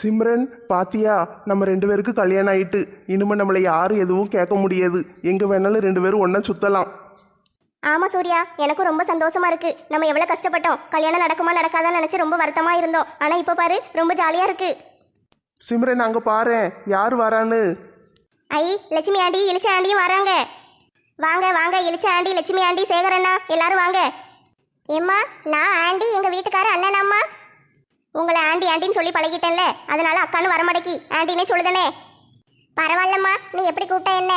சிம்ரன் பாத்தியா நம்ம ரெண்டு பேருக்கு கல்யாணம் ஆயிட்டு. இனிமே நம்மளை யாரும் எதுவும் கேட்க முடியாது. எங்க வேணாலும் ரெண்டு பேரும் ஒண்ணா சுத்தலாம். ஆமா சூர்யா. எனக்கும் ரொம்ப சந்தோஷமா இருக்கு. நம்ம எவ்வளவு கஷ்டப்பட்டோம். கல்யாணம் நடக்குமா நடக்காதான்னு நினைச்சு ரொம்ப வருத்தமா இருந்தோம். ஆனா இப்ப பாரு ரொம்ப ஜாலியா இருக்கு. சிம்ரன் அங்க பாரேன் யார் வரான்னு? ஐ லட்சுமி ஆண்டி இளிச்ச ஆண்டியும் வராங்க. வாங்க வாங்க இளிச்ச ஆண்டி லட்சுமி ஆண்டி சேகரண்ணா எல்லாரும் வாங்க. ஏம்மா நான் ஆண்டி எங்க வீட்டுக்கார அண்ணனாம்மா? உங்களை ஆண்டி ஆண்டின்னு சொல்லி பழகிட்டேன்ல அதனால அக்கான்னு வரமாட்டேக்கி ஆண்டினே சொல்லுதானே. பரவாயில்லம்மா நீ எப்படி கூப்பிட்ட என்ன?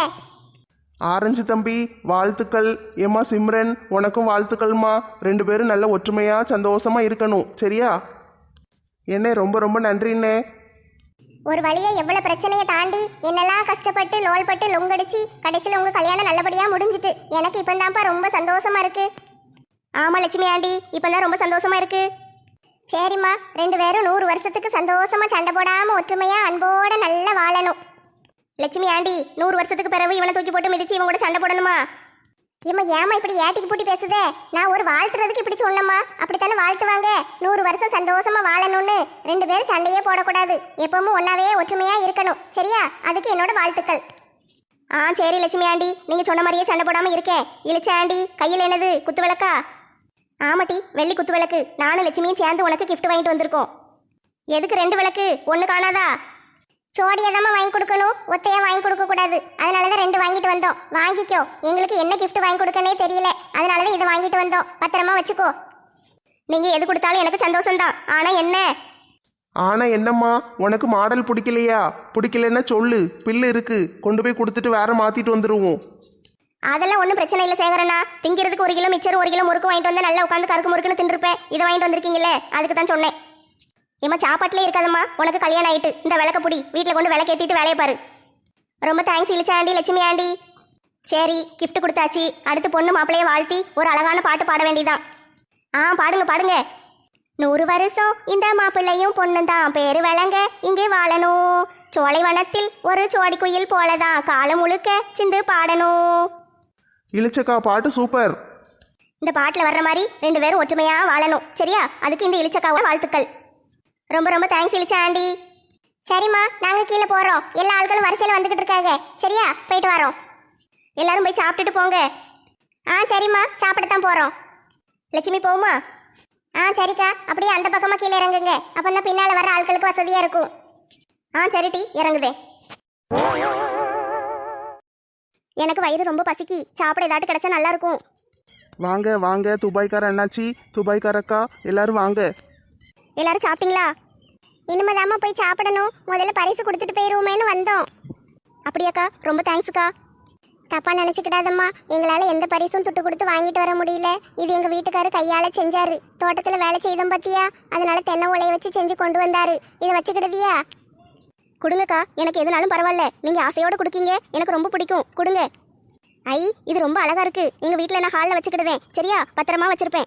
ஆரஞ்சு தம்பி வாழ்த்துக்கள். ஏம்மா சிம்ரன் உனக்கும் வாழ்த்துக்கள்மா. ரெண்டு பேரும் நல்ல ஒற்றுமையா சந்தோஷமா இருக்கணும். சரியா? என்ன ரொம்ப ரொம்ப நன்றிண்ணே ஒரு வழியா எவ்வளவு பிரச்சனையை தாண்டி என்னெல்லாம் கஷ்டப்பட்டு லோல் பட்டு லொங்கடிச்சு கடைசியில் உங்க கல்யாணம் நல்லபடியா முடிஞ்சிட்டு எனக்கு இப்போ தான்ப்பா ரொம்ப சந்தோஷமா இருக்கு. ஆமா லட்சுமி ஆண்டி இப்போ தான் ரொம்ப சந்தோஷமா இருக்கு. சரிம்மா ரெண்டு பேரும் நூறு வருஷத்துக்கு சந்தோஷமா சண்டை போடாம ஒற்றுமையா அன்போட நல்லா வாழணும். லட்சுமி ஆண்டி நூறு வருஷத்துக்கு பிறகு இவனை தூக்கி போட்டு மிதிச்சு இவன் கூட சண்டை போடணுமா? ஏம்மா ஏமா இப்படி ஏட்டிக்கு பூட்டி பேசுதே? நான் ஒரு வாழ்த்துறதுக்கு இப்படி சொன்னம்மா. அப்படித்தானே வாழ்த்துவாங்க? நூறு வருஷம் சந்தோஷமா வாழணும்னு ரெண்டு பேரும் சண்டையே போடக்கூடாது. எப்பவும் ஒன்னாவே ஒற்றுமையா இருக்கணும். சரியா? அதுக்கு என்னோட வாழ்த்துக்கள். ஆ சரி லட்சுமி ஆண்டி நீங்க சொன்ன மாதிரியே சண்டை போடாம இருக்கேன் இளிச்ச ஆண்டி கையில் என்னது? குத்து விளக்கா? ஆமாட்டி வெள்ளி குத்து விளக்கு. நானும் லட்சுமியும் சேர்ந்து உனக்கு கிஃப்ட் வாங்கிட்டு வந்திருக்கோம். எதுக்கு ரெண்டு விளக்கு? ஒன்று காணாதா? சோடியை தான் வாங்கி கொடுக்கணும்? ஒத்தையா வாங்கி கொடுக்க கூடாது. அதனால தான் ரெண்டு வாங்கிட்டு வந்தோம். வாங்கிக்கோ. எங்களுக்கு என்ன கிஃப்ட் வாங்கி கொடுக்கனே தெரியல. அதனால தான் இதை வாங்கிட்டு வந்தோம். பத்திரமா வச்சுக்கோ. நீங்க எது கொடுத்தாலும் எனக்கு சந்தோஷம்தான். ஆனா என்ன? ஆனா என்னம்மா? உனக்கு மாடல் பிடிக்கலையா? பிடிக்கலன்னா சொல்லு. பில்லு இருக்கு. கொண்டு போய் கொடுத்துட்டு வேற மாத்திட்டு வந்துருவோம். அதெல்லாம் ஒன்றும் பிரச்சனை இல்லை சேகரனா திங்கிறதுக்கு ஒரு கிலோ மிச்சர் ஒரு கிலோ முறுக்கு வாங்கிட்டு வந்து நல்லா உட்காந்து கருக்கு முறுக்குன்னு தின்றுப்பேன் இதை வாங்கிட்டு வந்திருக்கீங்களே அதுக்கு தான் சொன்னேன். ஏம்மா சாப்பாட்டிலே இருக்காதம்மா. உனக்கு கல்யாணம் ஆயிட்டு. இந்த விளக்க புடி. வீட்டில் கொண்டு விளக்கேற்றிட்டு வேலையை பாரு. ரொம்ப தேங்க்ஸ் இளிச்ச ஆண்டி லட்சுமி ஆண்டி. சரி கிஃப்ட் கொடுத்தாச்சு. அடுத்து பொண்ணு மாப்பிள்ளையை வாழ்த்தி ஒரு அழகான பாட்டு பாட வேண்டியதான் ஆ பாடுங்க பாடுங்க. நூறு வருஷம் இந்த மாப்பிள்ளையும் பொண்ணும் தான். பேரு விளங்க இங்கே வாழணும். சோலைவனத்தில் ஒரு சோடி குயில் போலதான். காலம் முழுக்க சிந்து பாடணும். இளிச்சக்கா பாட்டு சூப்பர். இந்த பாட்டில் வர்ற மாதிரி ரெண்டு பேரும் ஒற்றுமையாக வாழணும். சரியா? அதுக்கு இந்த இளிச்சக்காவோட வாழ்த்துக்கள். ரொம்ப ரொம்ப தேங்க்ஸ் இளிச்சா ஆண்டி. சரிம்மா நாங்கள் கீழே போகிறோம் எல்லா ஆட்களும் வரிசையில் வந்துக்கிட்டு இருக்காங்க. சரியா? போயிட்டு வரோம். எல்லாரும் போய் சாப்பிட்டுட்டு போங்க. ஆ சரிம்மா. சாப்பிடத்தான் போகிறோம் லட்சுமி போகுமா ஆ சரிக்கா. அப்படியே அந்த பக்கமாக கீழே இறங்குங்க. அப்பதான் பின்னால் வர ஆட்களுக்கு வசதியாக இருக்கும். ஆ சரிட்டி இறங்குதே. எனக்கு வயிறு ரொம்ப பசிக்கி. சாப்பிட ஏதாட்டு கிடைச்சா நல்லா இருக்கும் வாங்க வாங்க துபாய்க்கார அண்ணாச்சி துபாய்க்கார அக்கா எல்லாரும் வாங்க. எல்லாரும் சாப்பிட்டீங்களா? இனிமேதாம்மா போய் சாப்பிடணும். முதல்ல பரிசு கொடுத்துட்டு போயிருவோமேனு வந்தோம். அப்படியாக்கா ரொம்ப தேங்க்ஸ்க்கா தப்பா நினைச்சுக்கிடாதம்மா. எங்களால எந்த பரிசும் துட்டு கொடுத்து வாங்கிட்டு வர முடியல. இது எங்க வீட்டுக்காரு கையால செஞ்சாரு. தோட்டத்துல வேலை செய்தோம் பத்தியா? அதனால தென்னை உலைய வச்சு செஞ்சு கொண்டு வந்தாரு. இதை வச்சுக்கிடுதியா கொடுங்கக்கா எனக்கு எதுனாலும் பரவாயில்ல. நீங்க ஆசையோட கொடுக்கீங்க. எனக்கு ரொம்ப பிடிக்கும். கொடுங்க. ஐ இது ரொம்ப அழகா இருக்கு. எங்க வீட்ல நான் ஹாலில் வச்சுக்கிடுவேன். சரியா? பத்திரமா வச்சிருப்பேன்.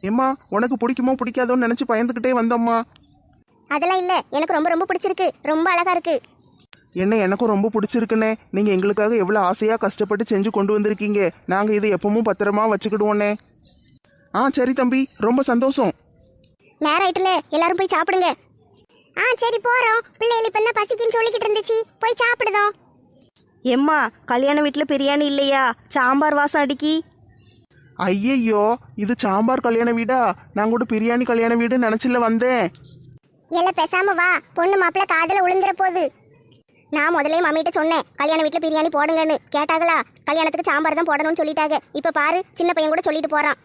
ஏம்மா உனக்கு பிடிக்குமோ பிடிக்காதோன்னு நினைச்சு பயந்துக்கிட்டே வந்தோம்மா. அதெல்லாம் இல்ல. எனக்கு ரொம்ப ரொம்ப பிடிச்சிருக்கு. ரொம்ப அழகா இருக்கு. என்ன எனக்கும் ரொம்ப பிடிச்சிருக்குண்ணே நீங்க எங்களுக்காக எவ்வளவு ஆசையா கஷ்டப்பட்டு செஞ்சு கொண்டு வந்திருக்கீங்க. நாங்க இதை எப்பவும் பத்திரமா வச்சுக்கிடுவோண்ணே ஆ சரி தம்பி. ரொம்ப சந்தோஷம். நேரம் ஆயிட்டுல. எல்லாரும் போய் சாப்பிடுங்க. ஆ சரி போறோம். பிள்ளைகள் இப்ப தான் பசிக்குன்னு சொல்லிக்கிட்டு இருந்துச்சு. போய் சாப்பிடுதோம் எம்மா கல்யாண வீட்டில் பிரியாணி இல்லையா? சாம்பார் வாசம் அடிக்கி. ஐயையோ இது சாம்பார் கல்யாண வீடா? நான் கூட பிரியாணி கல்யாண வீடு நினைச்சில வந்தேன். இல்ல பேசாம வா. பொண்ணு மாப்பிள்ள காதுல விழுந்துற போகுது நான் முதல்ல மம்மிட்ட சொன்னேன் கல்யாண வீட்டுல பிரியாணி போடுங்கன்னு. கேட்டாங்களா கல்யாணத்துக்கு சாம்பார் தான் போடணும்னு சொல்லிட்டாங்க. இப்ப பாரு சின்ன பையன் கூட சொல்லிட்டு போறான்.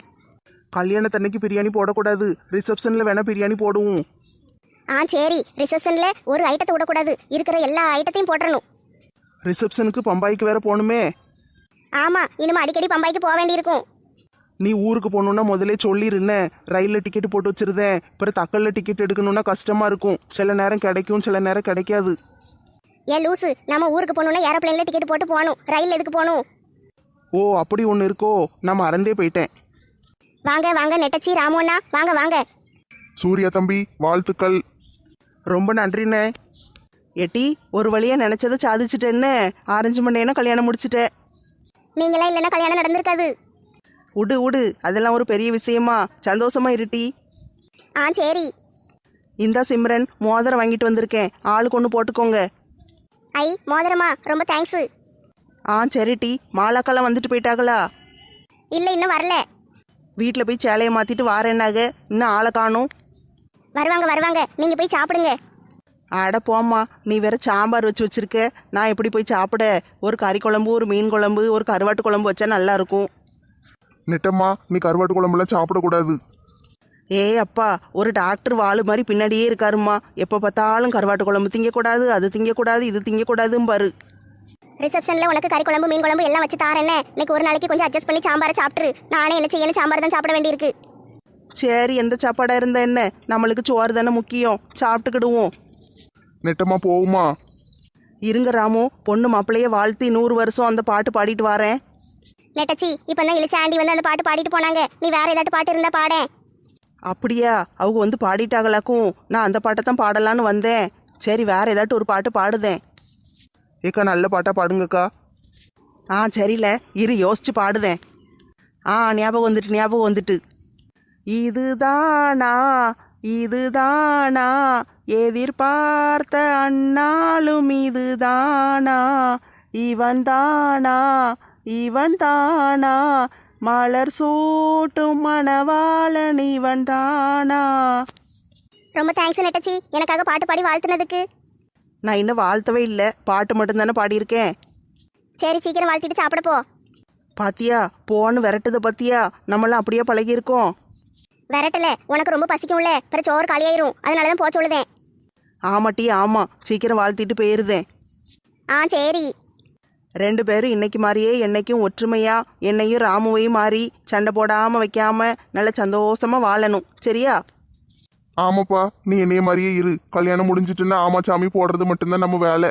கல்யாணத்தன்னைக்கு பிரியாணி போடக்கூடாது. ரிசப்ஷன்ல வேணா பிரியாணி போடுவோம். ஆ சரி. ரிசப்ஷன்ல ஒரு ஐட்டத்தை விடக்கூடாது. இருக்கிற எல்லா ஐட்டத்தையும் போட்டுறணும். ரிசப்ஷனுக்கு பம்பாய்க்கு வேற போகணுமே? ஆமா இனிமே அடிக்கடி பம்பாய்க்கு போக வேண்டியிருக்கும். நீ ஊருக்கு போகணுன்னா முதல்ல சொல்லிருந்தேன் ரயிலில் டிக்கெட் போட்டு வச்சிருந்தேன். அப்புறம் தக்கல்ல டிக்கெட் எடுக்கணும்னா கஷ்டமா இருக்கும். சில நேரம் கிடைக்கும் சில நேரம் கிடைக்காது. ஏன் லூசு நம்ம ஊருக்கு போகணும்னா ஏரோப்ளேன்ல டிக்கெட் போட்டு போகணும். ரயில் எதுக்கு போகணும்? ஓ அப்படி ஒன்று இருக்கோ? நான் மறந்தே போயிட்டேன். வாங்க வாங்க நெட்டச்சி ராமோண்ணா வாங்க வாங்க. சூர்யா தம்பி வாழ்த்துக்கள். ரொம்ப நன்றிண்ணே. எட்டி ஒரு வழியாக நினச்சதை சாதிச்சிட்டேன்னு ஆரஞ்சு மண்டேனா கல்யாணம் முடிச்சிட்டேன் நீங்களாம் இல்லைன்னா கல்யாணம் நடந்திருக்காது. உடு உடு. அதெல்லாம் ஒரு பெரிய விஷயமா. சந்தோஷமா இருட்டி. ஆ சரி. இந்தா சிம்ரன் மோதிரம் வாங்கிட்டு வந்திருக்கேன். ஆளுக்கு ஒன்று போட்டுக்கோங்க. ஐ மோதிரமா? ரொம்ப தேங்க்ஸு ஆ சரி டி. மாலாக்கெல்லாம் வந்துட்டு போயிட்டாங்களா இல்லை இன்னும் வரல. வீட்டில் போய் சேலையை மாற்றிட்டு வாரேன்னாக. இன்னும் ஆளை காணும். வருவாங்க வருவாங்க. நீங்கள் போய் சாப்பிடுங்க. அட போம்மா நீ வேற சாம்பார் வச்சு வச்சிருக்க. நான் எப்படி போய் சாப்பிட? ஒரு கறி குழம்பு ஒரு மீன் குழம்பு ஒரு கருவாட்டு குழம்பு வச்சா நல்லா இருக்கும். நெட்டம்மா நீ கருவாட்டு குழம்புலாம் சாப்பிடக்கூடாது. ஏய் அப்பா ஒரு டாக்டர் வாளு மாதிரி பின்னாடியே இருக்காருமா எப்போ பார்த்தாலும் கருவாட்டு குழம்பு திங்கக்கூடாது அது திங்கக்கூடாது இது திங்கக்கூடாதுன்னு பாரு. ரிசப்ஷனில் உனக்கு கறி குழம்பு மீன் குழம்பு எல்லாம் வச்சு தாரேன் இன்னைக்கு ஒரு நாளைக்கு கொஞ்சம் அட்ஜஸ்ட் பண்ணி சாம்பாரை சாப்பிட்ரு நானே என்ன செய்யணும்? சாம்பார் தான் சாப்பிட வேண்டியிருக்கு. சரி எந்த சாப்பாடாக இருந்தா என்ன? நம்மளுக்கு சோறு தானே முக்கியம். சாப்பிட்டுக்கிடுவோம். நெட்டம்மா போகுமா இருங்க ராமு பொண்ணு மாப்பிள்ளைய வாழ்த்தி நூறு வருஷம் அந்த பாட்டு பாடிட்டு வரேன். நெட்டச்சி இப்போ தான் இழிச்ச ஆண்டி வந்து அந்த பாட்டு பாடிட்டு போனாங்க. நீ வேற ஏதாட்டு பாட்டு இருந்தா பாடேன் அப்படியா? அவங்க வந்து பாடிட்டாங்களாக்கும் நான் அந்த பாட்டை தான் பாடலான்னு வந்தேன். சரி வேற ஏதாட்டும் ஒரு பாட்டு பாடுதேன். ஏக்கா நல்ல பாட்டா பாடுங்கக்கா. ஆ சரில இரு யோசிச்சு பாடுதேன். ஆ ஞாபகம் வந்துட்டு ஞாபகம் வந்துட்டு. இதுதானா? இதுதானா? எதிர்பார்த்த அண்ணாலும் இதுதானா? இவன் தானா இவன் தானா மலர் சூட்டும் மணவாளன் இவன் தானா ரொம்ப தேங்க்ஸ் நெட்டச்சி எனக்காக பாட்டு பாடி வாழ்த்துனதுக்கு. நான் இன்னும் வாழ்த்தவே இல்லை. பாட்டு மட்டும்தானே பாடியிருக்கேன். சரி சீக்கிரம் வாழ்த்திட்டு சாப்பிட போ. பாத்தியா? போன்னு விரட்டுதை பத்தியா? நம்மளாம் அப்படியே பழகியிருக்கோம். விரட்டல. உனக்கு ரொம்ப பசிக்கும்ல. அப்புறம் சோறு காலியாயிரும். அதனால தான் போக சொல்லுதேன். ஆமாட்டி ஆமா. சீக்கிரம் வாழ்த்திட்டு போயிருந்தேன் ஆ சரி. ரெண்டு பேரும் இன்னைக்கு மாதிரியே என்னைக்கும் ஒற்றுமையா என்னையும் ராமுவையும் மாறி சண்டை போடாம வைக்காம நல்ல சந்தோஷமா வாழணும். சரியா? ஆமாப்பா நீ என்னைய மாதிரியே இரு. கல்யாணம் முடிஞ்சிட்டுன்னா ஆமா சாமி போடுறது மட்டும்தான் நம்ம வேலை.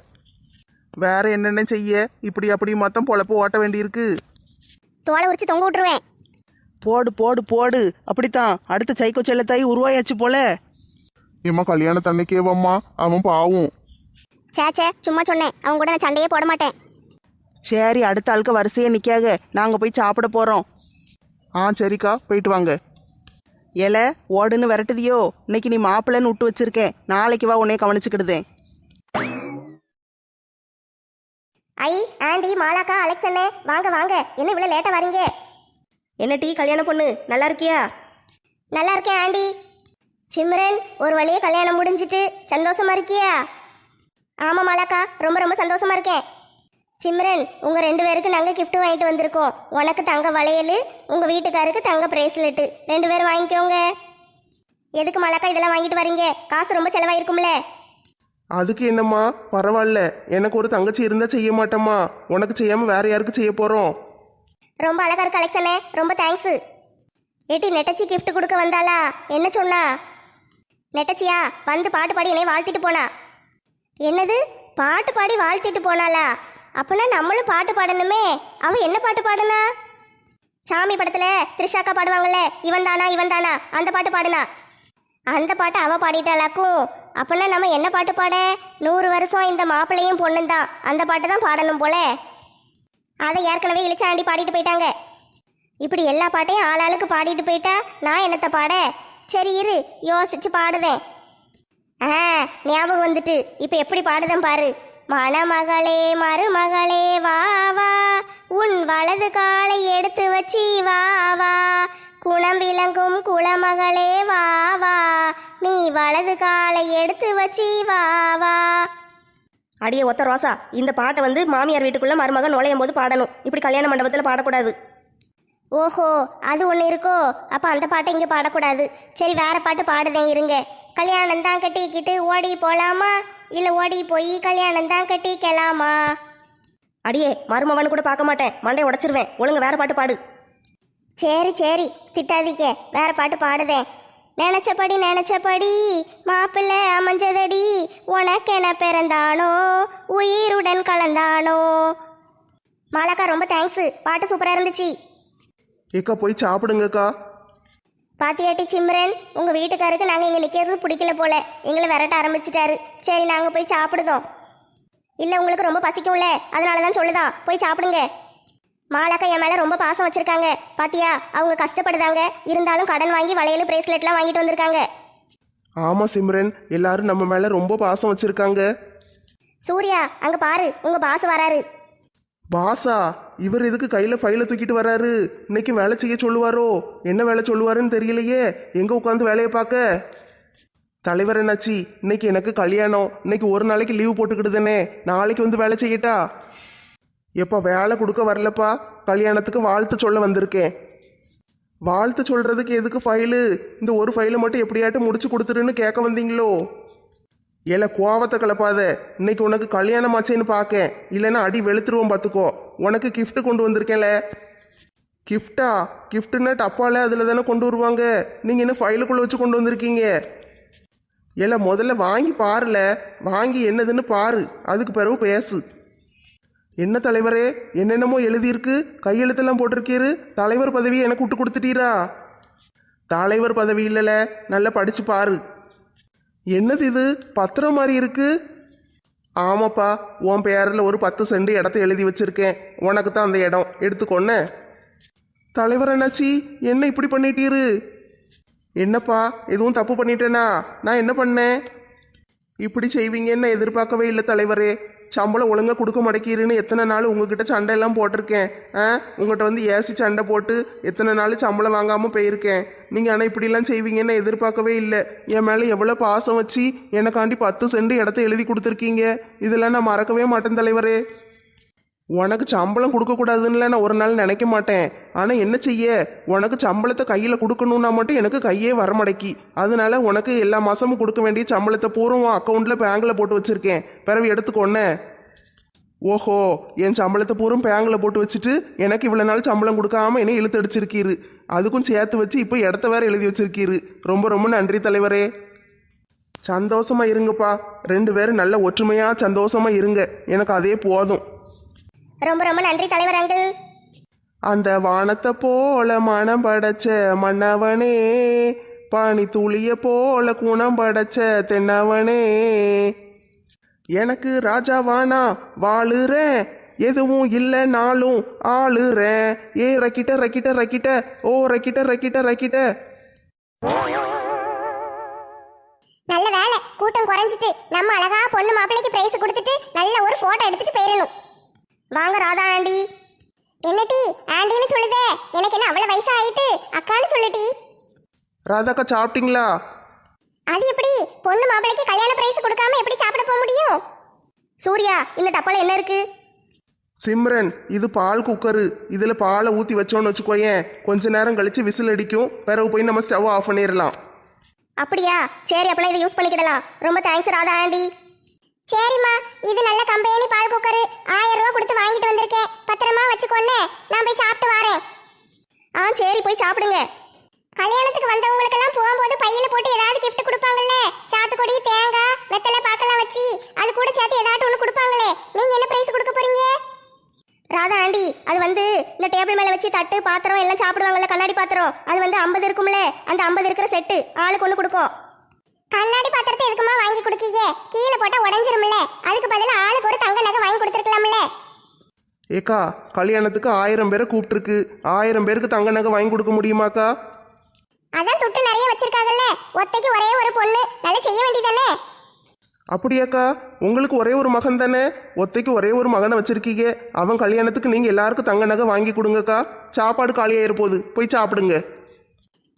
வேற என்னென்ன செய்ய? இப்படி அப்படி மொத்தம் பொழப்பு ஓட்ட வேண்டியிருக்கு. தோலை உரிச்சு தொங்க விட்டுருவேன். போடு போடு போடு. அப்படித்தான். அடுத்த சைக்கோ செல்லத்தாய் உருவாயாச்சு போல. ஏம்மா கல்யாணத்தன்னைக்கே வாம்மா அவன் பாவும். சே சே சும்மா சொன்னேன். அவங்க கூட நான் சண்டையே போட மாட்டேன். சரி அடுத்த ஆளுக்கு வரிசையா நிக்காக நாங்க போய் சாப்பிட போறோம். ஆ சரிக்கா. போயிட்டு வாங்க. ஏல ஓடுன்னு விரட்டுதியோ? இன்னைக்கு நீ மாப்பிள்ளைன்னு விட்டு வச்சிருக்கேன். நாளைக்கு வா உன்னைய கவனிச்சுக்கிடுதேன். ஐ ஆண்டி மாலாக்கா அலெக்ஸ் அண்ணே. வாங்க வாங்க. என்ன இவ்வளோ லேட்டாக வரீங்க? என்ன டீ கல்யாண பொண்ணு? நல்லா இருக்கியா? நல்லா இருக்கேன் ஆண்டி. சிம்ரன் ஒரு வழியே கல்யாணம் முடிஞ்சிட்டு சந்தோஷமா இருக்கியா? ஆமாம் மாலாக்கா. ரொம்ப ரொம்ப சந்தோஷமா இருக்கேன். சிம்ரன் உங்க ரெண்டு பேருக்கு நாங்க gift வாங்கிட்டு வந்திருக்கோம். உனக்கு தங்க வளையல் உங்க வீட்டுக்காருக்கு தங்க பிரேஸ்லெட்டு ரெண்டு பேரும் வாங்கிக்கோங்க. எதுக்கு மாலாக்கா இதெல்லாம் வாங்கிட்டு வரீங்க? காசு ரொம்ப செலவாயிருக்கும்ல. அதுக்கு என்னம்மா? பரவாயில்ல. எனக்கு ஒரு தங்கச்சி இருந்தா செய்ய மாட்டேம்மா. உனக்கு செய்யாம வேற யாருக்கு செய்ய போறோம்? ரொம்ப அழகா இருக்கு கலெக்ஷனே ரொம்ப தேங்க்ஸ் ஏட்டி நெட்டச்சி கிஃப்ட் கொடுக்க வந்தாளா? என்ன சொன்னா? நெட்டச்சியா வந்து பாட்டு பாடி என்னை வாழ்த்திட்டு போனா. என்னது? பாட்டு பாடி வாழ்த்திட்டு போனாளா? அப்போனா நம்மளும் பாட்டு பாடணுமே. அவ என்ன பாட்டு பாடுனா? சாமி படத்தில் திரிஷாக்கா பாடுவாங்கள்ல இவன் தானா இவன் தானா அந்த பாட்டு பாடுனா. அந்த பாட்டை அவன் பாடிட்டாளாக்கும். அப்போனா நம்ம என்ன பாட்டு பாட? நூறு வருஷம் இந்த மாப்பிள்ளையும் பொண்ணும் தான் அந்த பாட்டு தான் பாடணும் போல. அதை ஏற்கனவே இழிச்சாண்டி பாடிட்டு போயிட்டாங்க. இப்படி எல்லா பாட்டையும் ஆளாளுக்கு பாடிட்டு போயிட்டா நான் என்னத்தை பாட? சரி இரு யோசிச்சு பாடுதேன் ஆ ஞாபகம் வந்துட்டு இப்போ எப்படி பாடுதேன் பாரு. மணமகளே மருமகளே வா வா. உன் வலது காலை எடுத்து வச்சு வா வா. குணம் விளங்கும் குளமகளே வா வா. நீ வலது காலை எடுத்து வச்சி வா வா. அடியே ஒத்த ரோசா இந்த பாட்டை வந்து மாமியார் வீட்டுக்குள்ள மருமகன் நுழையும் போது பாடணும். இப்படி கல்யாண மண்டபத்தில் பாடக்கூடாது. ஓஹோ அது ஒன்று இருக்கோ? அப்போ அந்த பாட்டை இங்கே பாடக்கூடாது. சரி வேற பாட்டு பாடுதேன் இருங்க. கல்யாணம் தான் கட்டிக்கிட்டு ஓடி போலாமா? இல்லை ஓடி போய் கல்யாணம் தான் கட்டிக்கலாமா? அடியே மருமகன் கூட பார்க்க மாட்டேன். மண்டையை உடைச்சிருவேன். ஒழுங்கு வேற பாட்டு பாடு. சரி சரி திட்டாதீங்க. வேற பாட்டு பாடுதேன் நினைச்சபடி நினைச்சபடி மாப்பிள்ளை அமைஞ்சதடி. உனக்கென பிறந்தானோ? உயிருடன் கலந்தானோ? மாலாக்கா ரொம்ப தேங்க்ஸ் பாட்டு சூப்பராக இருந்துச்சு. ஏக்கா போய் சாப்பிடுங்கக்கா. பாத்தியாட்டி சிம்ரன் உங்க வீட்டுக்காருக்கு நாங்க இங்க நிக்கிறது பிடிக்கல போல. எங்களை விரட்ட ஆரம்பிச்சிட்டாரு. சரி நாங்க போய் சாப்பிடுதோம். இல்ல உங்களுக்கு ரொம்ப பசிக்கும்ல. அதனால தான் சொல்லுதான். போய் சாப்பிடுங்க. மாலாக்கா என் மேல ரொம்ப பாசம் வச்சிருக்காங்க. பாத்தியா? அவங்க கஷ்டப்படுதாங்க. இருந்தாலும் கடன் வாங்கி வளையல் பிரேஸ்லெட்லாம் வாங்கிட்டு வந்திருக்காங்க. ஆமா சிம்ரன். எல்லாரும் நம்ம மேல ரொம்ப பாசம் வச்சிருக்காங்க. சூர்யா அங்க பாரு. உங்க பாஸ் வராரு. பாசா? இவர் எதுக்கு கையில ஃபைல தூக்கிட்டு வராரு? இன்னைக்கு வேலை செய்ய சொல்லுவாரோ? என்ன வேலை சொல்லுவாருன்னு தெரியலையே. எங்க உட்காந்து வேலையை பார்க்க? தலைவர் என்னாச்சி? இன்னைக்கு எனக்கு கல்யாணம். இன்னைக்கு ஒரு நாளைக்கு லீவு போட்டுக்கிட்டுதானே நாளைக்கு வந்து வேலை செய்யட்டா? எப்போ வேலை கொடுக்க வரலப்பா? கல்யாணத்துக்கு வாழ்த்து சொல்ல வந்திருக்கேன். வாழ்த்து சொல்கிறதுக்கு எதுக்கு ஃபைலு இந்த ஒரு ஃபைலை மட்டும் எப்படியாட்டும் முடிச்சு கொடுத்துருன்னு கேட்க வந்தீங்களோ? ஏல கோவத்தை கலப்பாத. இன்னைக்கு உனக்கு கல்யாணம் ஆச்சேன்னு பார்க்கேன் இல்லைன்னா அடி வெளுத்துருவோம் பார்த்துக்கோ உனக்கு கிஃப்ட் கொண்டு வந்திருக்கேன்ல. கிஃப்டா கிஃப்ட்னா டப்பால அதில் தானே கொண்டு வருவாங்க. நீங்கள் என்ன ஃபைலுக்குள்ளே வச்சு கொண்டு வந்திருக்கீங்க? இல்லை முதல்ல வாங்கி பாருல. வாங்கி என்னதுன்னு பாரு. அதுக்கு பிறகு பேசு. என்ன தலைவரே? என்னென்னமோ எழுதியிருக்கு? கையெழுத்தெல்லாம் போட்டிருக்கீரு. தலைவர் பதவியை எனக்கு விட்டு கொடுத்துட்டீரா? தலைவர் பதவி இல்லைல. நல்லா படிச்சு பாரு. என்னது இது? பத்திரம் மாதிரி இருக்கு. ஆமாப்பா உன் பேரில் ஒரு பத்து சென்ட் இடத்த எழுதி வச்சிருக்கேன். உனக்கு தான் அந்த இடம். எடுத்துக்கொன்ன. தலைவர் என்னாச்சி என்ன இப்படி பண்ணிட்டீரு? என்னப்பா எதுவும் தப்பு பண்ணிட்டேனா? நான் என்ன பண்ணேன்? இப்படி செய்வீங்கன்னு எதிர்பார்க்கவே இல்லை தலைவரே. சம்பளம் ஒழுங்காக கொடுக்க மாட்டேங்கிறீன்னு எத்தனை நாள் உங்ககிட்ட சண்டை எல்லாம் போட்டிருக்கேன்? ஆ? உங்கள்கிட்ட வந்து ஏசி சண்டை போட்டு எத்தனை நாள் சம்பளம் வாங்காமல் போயிருக்கேன்? நீங்கள் ஆனால் இப்படிலாம் செய்வீங்கன்னு எதிர்பார்க்கவே இல்லை. என் மேலே எவ்வளோ பாசம் வச்சு எனக்காண்டி பத்து சென்ட் இடத்த எழுதி கொடுத்துருக்கீங்க. இதெல்லாம் நான் மறக்கவே மாட்டேன் தலைவரே. உனக்கு சம்பளம் கொடுக்கக்கூடாதுன்னு நான் ஒரு நாள் நினைக்க மாட்டேன். ஆனால் என்ன செய்ய? உனக்கு சம்பளத்தை கையில் கொடுக்கணுன்னா மட்டும் எனக்கு கையே வரமடக்கி அதனால உனக்கு எல்லா மாதமும் கொடுக்க வேண்டிய சம்பளத்தை பூர்வம் உன் அக்கௌண்ட்டில் பேங்கில் போட்டு வச்சுருக்கேன். பிறகு எடுத்துக்கொன்ன ஓஹோ என் சம்பளத்தை பூரம் பேங்கில் போட்டு வச்சுட்டு எனக்கு இவ்வளோ நாள் சம்பளம் கொடுக்காம என்னை இழுத்து அடிச்சிருக்கீரு. அதுக்கும் சேர்த்து வச்சு இப்போ இடத்த வேற எழுதி வச்சிருக்கீரு. ரொம்ப ரொம்ப நன்றி தலைவரே. சந்தோஷமா இருங்கப்பா. ரெண்டு பேரும் நல்ல ஒற்றுமையா சந்தோஷமா இருங்க. எனக்கு அதே போதும். ரொம்ப ரொம்ப நன்றி தலைவர் அங்கிள். அந்த வானத்தை போல மனம் படைச்ச மன்னவனே பானி துளிய போல குணம் படைச்ச தென்னவனே. எனக்கு ராஜாவானா வாழுறேன். எதுவும் இல்லை நாளும் ஆளுறேன். ஏ ரக்கிட்ட ரக்கிட்ட ரக்கிட்ட ஓ ரக்கிட்ட ரக்கிட்ட ரக்கிட்ட நல்ல வேலை. கூட்டம் குறைஞ்சிட்டு நம்ம அழகா பொண்ணு மாப்பிள்ளைக்கு பிரைஸ் கொடுத்துட்டு நல்ல ஒரு போட்டோ எடுத்துட்டு போயிடணும். வாங்க ராதா ஆண்டி. என்னடி ஆண்டின்னு சொல்லுதே. எனக்கு என்ன அவ்வளவு வயசு ஆயிட்டு அக்கான்னு சொல்லுடி ராதாக்கா சாப்பிட்டீங்களா? அது எப்படி? பொண்ணு மாப்பிள்ளைக்கு கல்யாண பிரைஸ் கொடுக்காம எப்படி சாப்பிட போக முடியும்? சூர்யா இந்த டப்பால என்ன இருக்கு? சிம்ரன் இது பால் குக்கரு இதில் பாலை ஊற்றி வச்சோன்னு வச்சுக்கோயேன். கொஞ்ச நேரம் கழிச்சு விசில் அடிக்கும். பிறகு போய் நம்ம ஸ்டவ் ஆஃப் பண்ணிடலாம். அப்படியா? சரி அப்பலாம் இதை யூஸ் பண்ணிக்கிடலாம். ரொம்ப தேங்க்ஸ் ராதா ஆண்டி. சரிம்மா இது நல்ல கம்பெனி பால் குக்கரு. ஆயிரம் ரூபா கொடுத்து வாங்கிட்டு வந்திருக்கேன். பத்திரமா வச்சுக்கோன்னே நான் போய் சாப்பிட்டு வரேன். ஆ சரி போய் சாப்பிடுங்க. கல்யாணத்துக்கு வந்தவங்களுக்கெல்லாம் போகும்போது பையில போட்டு ஏதாவது கிஃப்ட் கொடுப்பாங்கல்ல? சாத்துக்குடி தேங்காய் வெத்தலை பாக்கெல்லாம் வச்சு அது கூட சேர்த்து ஏதாவது ஒன்று கொடுப்பாங்களே. நீங்க என்ன பிரைஸ் கொடுக்க போறீங்க? ராதா ஆண்டி அது வந்து இந்த டேபிள் மேலே வச்சு தட்டு பாத்திரம் எல்லாம் சாப்பிடுவாங்கல்ல கண்ணாடி பாத்திரம். அது வந்து ஐம்பது இருக்கும்ல? அந்த ஐம்பது இருக்கிற செட்டு ஆளுக்கு ஒன்று கொடுக்கும். கண்ணாடி பாத்திரத்தை எதுக்குமா வாங்கி கொடுக்கீங்க. கீழே போட்டா உடஞ்சிரும்ல. அதுக்கு பதிலா ஆளுக்கு ஒரு தங்க நகை வாங்கி கொடுத்துருக்கலாம்ல. ஏக்கா கல்யாணத்துக்கு ஆயிரம் பேரை கூப்பிட்டுருக்கு. ஆயிரம் பேருக்கு தங்க நகை வாங்கி கொடுக்க முடியுமாக்கா? அதான் துட்டு நிறைய வச்சிருக்காங்கல்ல. ஒத்தைக்கு ஒரே ஒரு பொண்ணு. நல்லா செய்ய வேண்டியதானே? அப்படியாக்கா உங்களுக்கு ஒரே ஒரு மகன் தானே? ஒத்தைக்கு ஒரே ஒரு மகனை வச்சிருக்கீங்க. அவன் கல்யாணத்துக்கு நீங்க எல்லாருக்கும் தங்க நகை வாங்கி கொடுங்கக்கா. சாப்பாடு காலியாயிரு போகுது. போய் சாப்பிடுங்க.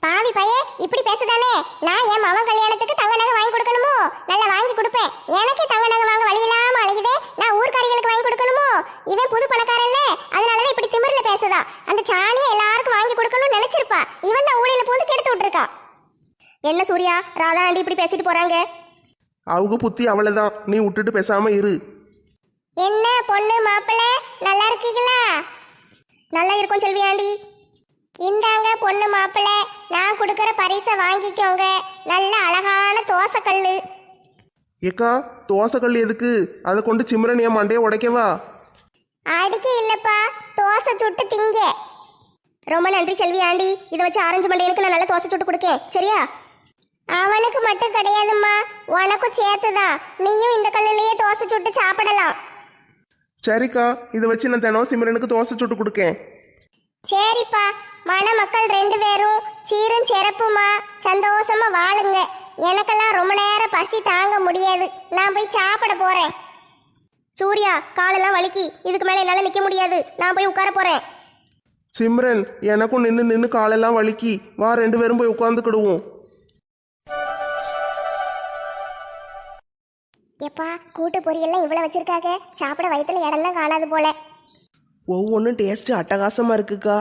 பாவி பைய இப்படி பேசுதானே நான் என் மவன் கல்யாணத்துக்கு தங்க நகை வாங்கி கொடுக்கணுமோ? நல்லா வாங்கி கொடுப்பேன். எனக்கே தங்க நகை வாங்க வழி இல்லாம அழுகுதே. நான் ஊர்க்காரிகளுக்கு வாங்கி கொடுக்கணுமோ? இவன் புது பணக்காரன்ல? அதனாலதான் இப்படி திமிர்ல பேசுதா. அந்த சாணியை எல்லாருக்கும் வாங்கி கொடுக்கணும்னு நினைச்சிருப்பா. இவன் தான் ஊழியில பூந்து கெடுத்து விட்டுருக்கான் என்ன சூர்யா ராதா ஆண்டி இப்படி பேசிட்டு போறாங்க? அவங்க புத்தி அவ்வளவுதான் நீ விட்டுட்டு பேசாம இரு. என்ன பொண்ணு மாப்பிள்ளை? நல்லா இருக்கீங்களா? நல்லா இருக்கும் செல்வி ஆண்டி. இந்தாங்க பொண்ணு மாப்பிள்ளை நான் கொடுக்குற பரிசை வாங்கிக்கோங்க. நல்ல அழகான தோசைக்கல்லு. ஏக்கா தோசைக்கல் எதுக்கு? அதை கொண்டு சிம்ரன் என் மண்டையை உடைக்கவா? அடிக்க இல்லப்பா தோசை சுட்டு திங்க. ரொம்ப நன்றி செல்வி ஆண்டி. இதை வச்சு ஆரஞ்சு மண்டையனுக்கு நான் நல்லா தோசை சுட்டு கொடுக்கேன். சரியா? அவனுக்கு மட்டும் கிடையாதும்மா. உனக்கும் சேர்த்துதான் நீயும் இந்த கல்லுலயே தோசை சுட்டு சாப்பிடலாம். சரிக்கா இதை வச்சு நான் தினம் சிம்ரனுக்கு தோசை சுட்டு கொடுக்கேன். சரிப்பா. மணமக்கள் ரெண்டு பேரும் சீரும் சிறப்புமா? சந்தோஷமா வாழுங்க. எனக்கெல்லாம் ரொம்ப நேரம் பசி தாங்க முடியாது. நான் போய் சாப்பிட போறேன். சூர்யா காலெல்லாம் வலிக்கி. இதுக்கு மேலே என்னால் நிற்க முடியாது. நான் போய் உட்கார போகிறேன் சிம்ரன் எனக்கும் நின்று நின்று காலெல்லாம் வலிக்கி. வா ரெண்டு பேரும் போய் உட்காந்துக்கிடுவோம் எப்பா கூட்டு பொரியல்லாம் இவ்வளவு வச்சிருக்காங்க சாப்பிட வயித்துல இடம் தான் காணாது போல. ஒவ்வொன்றும் டேஸ்ட் அட்டகாசமா இருக்குக்கா.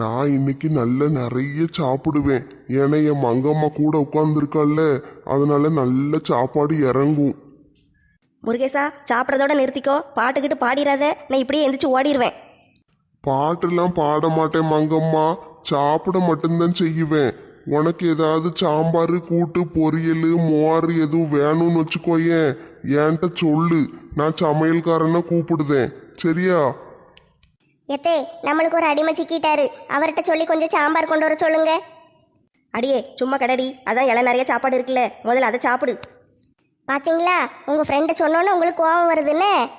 நான் இன்னைக்கு நல்ல நிறைய சாப்பிடுவேன். ஏன்னா என் மங்கம்மா கூட உட்காந்துருக்கால அதனால நல்ல சாப்பாடு இறங்கும். முருகேசா சாப்பிட்றதோட நிறுத்திக்கோ. பாட்டுக்கிட்டு பாடிடாத நான் இப்படியே எந்திரிச்சு ஓடிடுவேன் பாட்டெல்லாம் பாட மாட்டேன் மங்கம்மா. சாப்பிட மட்டும்தான் செய்வேன். உனக்கு ஏதாவது சாம்பார் கூட்டு பொரியல் மோர் எதுவும் வேணும்னு வச்சுக்கோயேன். என்கிட்ட சொல்லு. நான் சமையல்காரனை கூப்பிடுதேன் சரியா? எத்தே நம்மளுக்கு ஒரு அடிமை சிக்கிட்டாரு. அவர்கிட்ட சொல்லி கொஞ்சம் சாம்பார் கொண்டு வர சொல்லுங்க. அடியே சும்மா கடடி. அதான் இலை நிறைய சாப்பாடு இருக்குல்ல. முதல்ல அதை சாப்பிடு. பாத்தீங்களா? உங்க ஃப்ரெண்டை சொன்னோன்னு உங்களுக்கு கோவம் வருதுன்னு.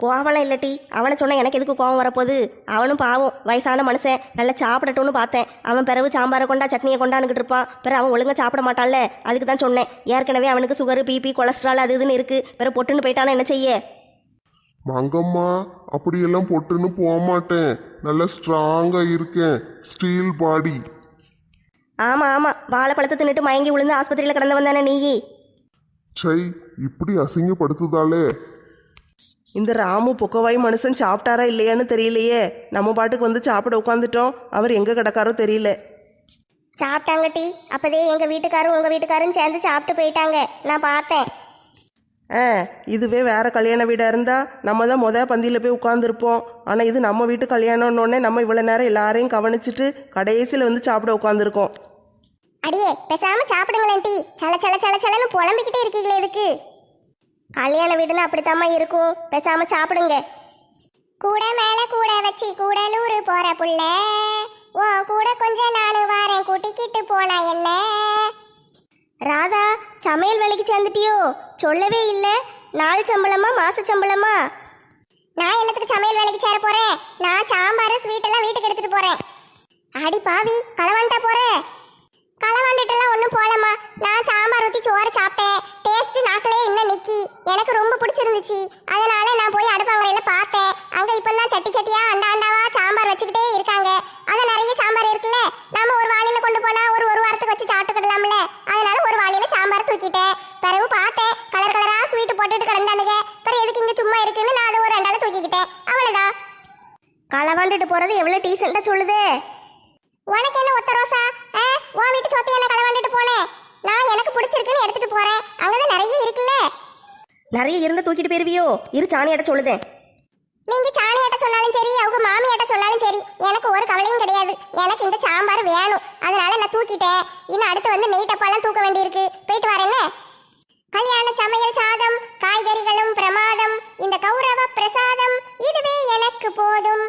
கோவம்லாம் இல்லட்டி அவனை சொன்னால் எனக்கு எதுக்கு கோவம் வரப்போகுது? அவனும் பாவம். வயசான மனுஷன். நல்லா சாப்பிடட்டும்னு பார்த்தேன். அவன் பிறகு சாம்பாரை கொண்டா சட்னியை கொண்டாந்துக்கிட்டு இருப்பான். பிறகு அவன் ஒழுங்காக சாப்பிட மாட்டான்ல. அதுக்கு தான் சொன்னேன். ஏற்கனவே அவனுக்கு சுகர் பிபி கொலஸ்ட்ரால் அது இதுன்னு இருக்குது பிறகு பொட்டுன்னு போயிட்டானா என்ன செய்ய? மங்கம்மா அப்படியெல்லாம் பொட்டுன்னு போக மாட்டேன் நல்ல ஸ்ட்ராங்கா இருக்கேன். ஸ்டீல் பாடி ஆமாம் ஆமாம் வாழைப்பழத்தை தின்னுட்டு மயங்கி விழுந்து ஆஸ்பத்திரியில் கிடந்தவன் தானே நீ சை இப்படி அசிங்கப்படுத்துதாலே இந்த ராமு பொக்கவாய் மனுஷன் சாப்பிட்டாரா இல்லையான்னு தெரியலையே. நம்ம பாட்டுக்கு வந்து சாப்பிட உட்காந்துட்டோம் அவர் எங்கே கிடக்காரோ தெரியல. சாப்பிட்டாங்க டீ. அப்பதே எங்க வீட்டுக்காரும் உங்க வீட்டுக்காரும் சேர்ந்து சாப்பிட்டு போயிட்டாங்க. நான் பார்த்தேன். ஆ இதுவே வேறு கல்யாண வீடாக இருந்தால் நம்ம தான் மொதல் பந்தியில் போய் உட்காந்துருப்போம் ஆனால் இது நம்ம வீட்டு கல்யாணம்னோடனே நம்ம இவ்வளோ நேரம் எல்லாரையும் கவனிச்சிட்டு கடைசியில் வந்து சாப்பிட உட்காந்துருக்கோம் அடியே பேசாம சாப்பிடுங்களேன் டீ. சல சல சல சலன்னு புலம்பிக்கிட்டே இருக்கீங்களே இதுக்கு கல்யாண வீடுன்னு அப்படித்தாம்மா இருக்கும். பேசாம சாப்பிடுங்க. கூட மேல கூட வச்சு கூடலூர் போற புள்ள. ஓ கூட கொஞ்சம் நானும் வாரேன் கூட்டிக்கிட்டு போனா என்ன? ராதா சமையல் வேலைக்கு சேர்ந்துட்டியோ? சொல்லவே இல்லை. நாள் சம்பளமா மாச சம்பளமா? நான் என்னத்துக்கு சமையல் வேலைக்கு சேர போறேன்? நான் சாம்பார் ஸ்வீட் எல்லாம் வீட்டுக்கு எடுத்துட்டு போறேன். அடி பாவி களவாண்டா போற? களவாண்டுட்டுலாம் ஒன்றும் போலம்மா. நான் சாம்பார் ஊற்றி சோறு சாப்பிட்டேன். டேஸ்ட் நாக்கிலே இன்னும் நிக்கி. எனக்கு ரொம்ப பிடிச்சிருந்துச்சு. அதனால நான் போய் அடுப்பாங்கரையில் பார்த்தேன் அங்கே இப்போ தான் சட்டி சட்டியா அண்டா அண்டாவா சாம்பார் வச்சுக்கிட்டே இருக்காங்க அது நிறைய சாம்பார் இருக்குல்ல நாம ஒரு வாளியில கொண்டு போனா ஒரு ஒரு வாரத்துக்கு வச்சு சாப்பிட்டுக்கிடலாம்ல அதனால ஒரு வாளியில சாம்பார் தூக்கிட்டேன் பிறகு பார்த்தேன் கலர் கலரா ஸ்வீட் போட்டுட்டு கிடந்தானுங்க பிறகு எதுக்கு இங்கே சும்மா இருக்குன்னு நான் அதை ஒரு ரெண்டால தூக்கிக்கிட்டேன் அவ்வளோதான் களவாண்டுட்டு போகிறது எவ்வளோ டீசெண்டாக சொல்லுதே. உனக்கு என்ன ஒத்த ரோசா? ஆ? உன் வீட்டு சொத்தை என்ன களவாண்டுட்டு போனேன். நான் எனக்கு பிடிச்சிருக்குன்னு எடுத்துட்டு போறேன். அங்கதான் நிறைய இருக்குல்ல. நிறைய இருந்தால் தூக்கிட்டு போயிருவியோ? இரு சாணியாட்ட சொல்லுதேன் நீங்க சாணியாட்ட சொன்னாலும் சரி அவங்க மாமியாட்ட சொன்னாலும் சரி எனக்கு ஒரு கவலையும் கிடையாது. எனக்கு இந்த சாம்பார் வேணும். அதனால நான் தூக்கிட்டேன். இன்னும் அடுத்து வந்து நெய் டப்பாலாம் தூக்க வேண்டியிருக்கு. போயிட்டு வரேன்னு கல்யாண சமையல் சாதம் காய்கறிகளும் பிரமாதம் இந்த கௌரவ பிரசாதம் இதுவே எனக்கு போதும்.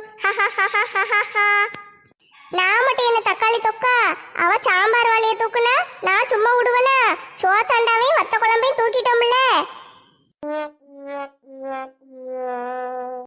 நான் மட்டும் என்ன தக்காளி தொக்கா? அவ சாம்பார் வாளிய தூக்குனா? நான் சும்மா விடுவேனா சோத்தாண்டாவையும் வத்த குழம்பையும் தூக்கிட்டோம்ல.